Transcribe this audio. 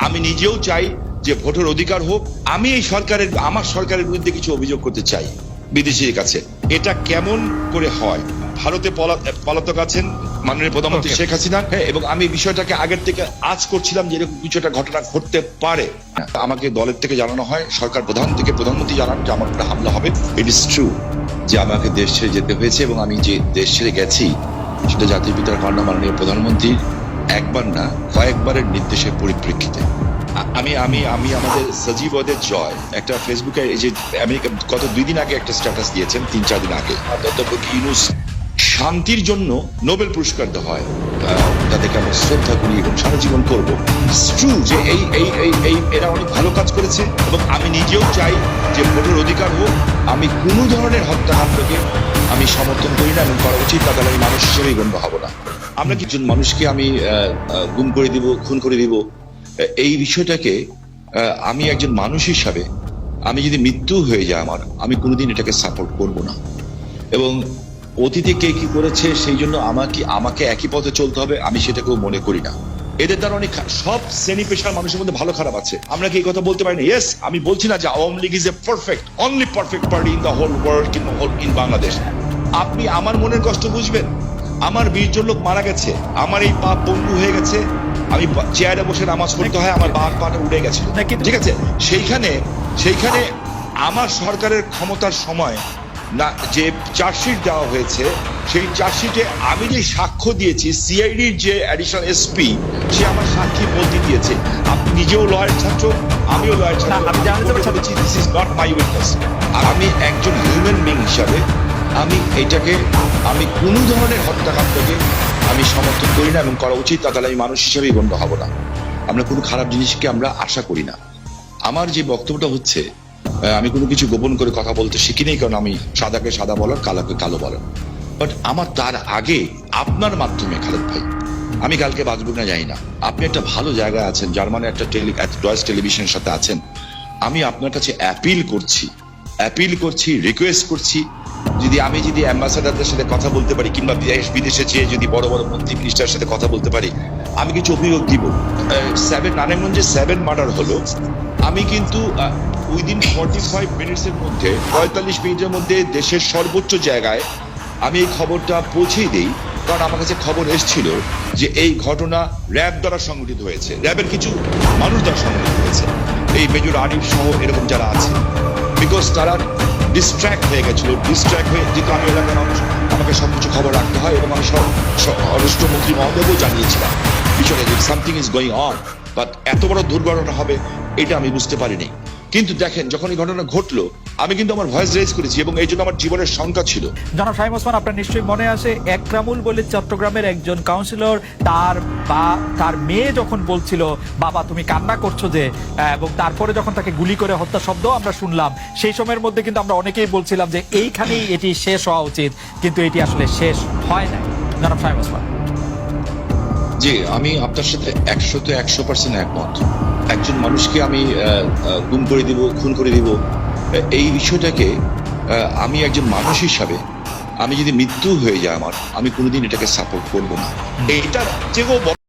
আমি নিজেও চাই যে ভোটের অধিকার হোক। আমি এই সরকারের আমার সরকারের বিরুদ্ধে কিছু অভিযোগ করতে চাই বিদেশির কাছে। এটা কেমন করে হয়? ভারতে পলা- পলাতক আছেন মাননীয় প্রধানমন্ত্রী শেখ হাসিনা। হ্যাঁ এবং আমি বিষয়টাকে আগের থেকে আজ করছিলাম যে এরকম কিছু একটা ঘটনা ঘটতে পারে। আমাকে দলের থেকে জানানো হয় সরকার প্রধান থেকে প্রধানমন্ত্রী জানান যে আমার উপরে হামলা হবে। ইট ইস ট্রু যে আমাকে দেশ ছেড়ে যেতে হয়েছে এবং আমি যে দেশ ছেড়ে গেছি সেটা জাতির পিতার কন্যা মাননীয় প্রধানমন্ত্রীর। একবার না, কয়েকবারের নির্দেশের পরিপ্রেক্ষিতে। আমি আমি আমি আমাদের সজীব ওদের জয়, একটা ফেসবুকে এই যে আমেরিকা গত দুই দিন আগে একটা স্ট্যাটাস দিয়েছেন, তিন, চার দিন আগে। ইউনুস শান্তির জন্য নোবেল পুরস্কার দেওয়া হয়। তাদেরকে আমরা শ্রদ্ধা করি এবং সারা জীবন করব। ট্রু যে এই এই এই এই এরা অনেক ভালো কাজ করেছে এবং আমি নিজেও চাই যে ভোটের অধিকার হোক, আমি কোনো ধরনের হত্যাকাণ্ডকে আমি সমর্থন করি না এবং করা উচিত তা তাহলে আমি মানুষ হিসেবেই গণ্য হব না। আমরা কিছু মানুষকে আমি গুম করে দিব, খুন করে দিব? এই বিষয়টাকে আমি একজন মানুষ হিসাবে, আমি যদি মৃত্যু হয়ে যায় আমার, আমি কোনোদিন এটাকে সাপোর্ট করব না। এবং অতীতে কে কি করেছে, সেই জন্য আমাকে আমাকে একই পথে চলতে হবে, আমি সেটাকেও মনে করি না। এদের দ্বারা অনেক সব শ্রেণি পেশার মানুষের মধ্যে ভালো খারাপ আছে। আমরা কি এই কথা বলতে পারি না? ইয়েস আমি বলছি না যে Awami League is a perfect only perfect party in the whole world in Bangladesh আপনি আমার মনের কষ্ট বুঝবেন? আমার বিশ জন লোক মারা গেছে আমার এই পাপ বন্ধু হয়ে গেছে আমি চেয়ারে বসে নামাজ পড়তে হয় আমার বাঘ পাটা উড়ে কিন্তু- ঠিক আছে? সেইখানে সেইখানে আমার সরকারের ক্ষমতার সময় না যে চার্জশিট দেওয়া হয়েছে সেই চার্জশিটে আমি যে সাক্ষ্য দিয়েছি সিআইডির যে অ্যাডিশনাল এসপি সে আমার সাক্ষী বলতে দিয়েছে আপনি নিজেও লয়ার ছাত্র আমিও লয়ার ছাত্র। আমি জানতে বলেছি this is not my witness আর আমি একজন হিউম্যান বিং হিসাবে আমি এটাকে আমি কোনো ধরনের হত্যাকাণ্ডকে আমি সমর্থন করি না এবং করা উচিত তা তাহলে আমি মানুষ হিসেবেই গণ্য হব না। আমরা কোনো খারাপ জিনিসকে আমরা আশা করি না। আমার যে বক্তব্যটা হচ্ছে আমি কোনো কিছু গোপন করে কথা বলতে শিখি নেই, কারণ আমি সাদাকে সাদা বলার, কালোকে কালো বলার। বাট আমার তার আগে আপনার মাধ্যমে, খালেদ ভাই, আমি কালকে বাঁচবো না জানি না। আপনি একটা ভালো জায়গায় আছেন, জার্মানে একটা ডয়েস টেলিভিশনের সাথে আছেন। আমি আপনার কাছে অ্যাপিল করছি অ্যাপিল করছি রিকোয়েস্ট করছি যদি আমি যদি অ্যাম্বাসাডারদের সাথে কথা বলতে পারি, কিংবা বিদেশ বিদেশে যেয়ে যদি বড় বড় মন্ত্রী মিনিস্টারের সাথে কথা বলতে পারি, আমি কিছু অভিযোগ দিব। সেভেন নারায়ণগঞ্জে সেভেন মার্ডার হলো। আমি কিন্তু উইদিন ফর্টি ফাইভ মিনিটসের মধ্যে, পঁয়তাল্লিশ মিনিটের মধ্যে দেশের সর্বোচ্চ জায়গায় আমি এই খবরটা পৌঁছেই দিই, কারণ আমার কাছে খবর এসেছিল যে এই ঘটনা র্যাব দ্বারা সংগঠিত হয়েছে। র্যাবের কিছু মানুষ দ্বারা সংগঠিত হয়েছে। এই মেজর আরিফ সহ এরকম যারা আছে। বিকজ তারা ডিস্ট্র্যাক্ট হয়ে গেছিল ডিস্ট্র্যাক্ট হয়ে যেহেতু আমি এলাকার মানুষ, আমাকে সব কিছু খবর রাখতে হয় এবং আমি সব স্বরাষ্ট্রমন্ত্রী মহোদয়কেও জানিয়েছিলাম, পিছনে যে something is going on but এত বড় দুর্ঘটনা হবে, এটা আমি বুঝতে পারিনি। কিন্তু দেখেন, যখন এই ঘটনা ঘটলো আমি কিন্তু আমার ভয়েস রেজ করেছি এবং এই জন্য আমার জীবনের শঙ্কা ছিল। জনাব শাহিম ওসমান আপনার নিশ্চয়ই মনে আছে একরামুল বলে চট্টগ্রামের একজন কাউন্সিলর তার বা তার মেয়ে যখন বলছিল বাবা তুমি কান্না করছ যে এবং তারপরে যখন তাকে গুলি করে হত্যা শব্দ আমরা শুনলাম সেই সময়ের মধ্যে কিন্তু আমরা অনেকেই বলছিলাম যে এইখানেই এটি শেষ হওয়া উচিত। কিন্তু এটি আসলে শেষ হয় না জনাব শাহিম ওসমান। জি আমি আপনার সাথে একশো তো একশো পার্সেন্ট একমত। একজন মানুষকে আমি গুম করে দিব খুন করে দিব এই বিষয়টাকে আমি একজন মানুষ হিসাবে আমি যদি মৃত্যু হয়ে যায় আমার আমি কোনোদিন এটাকে সাপোর্ট করব না। এটা বড়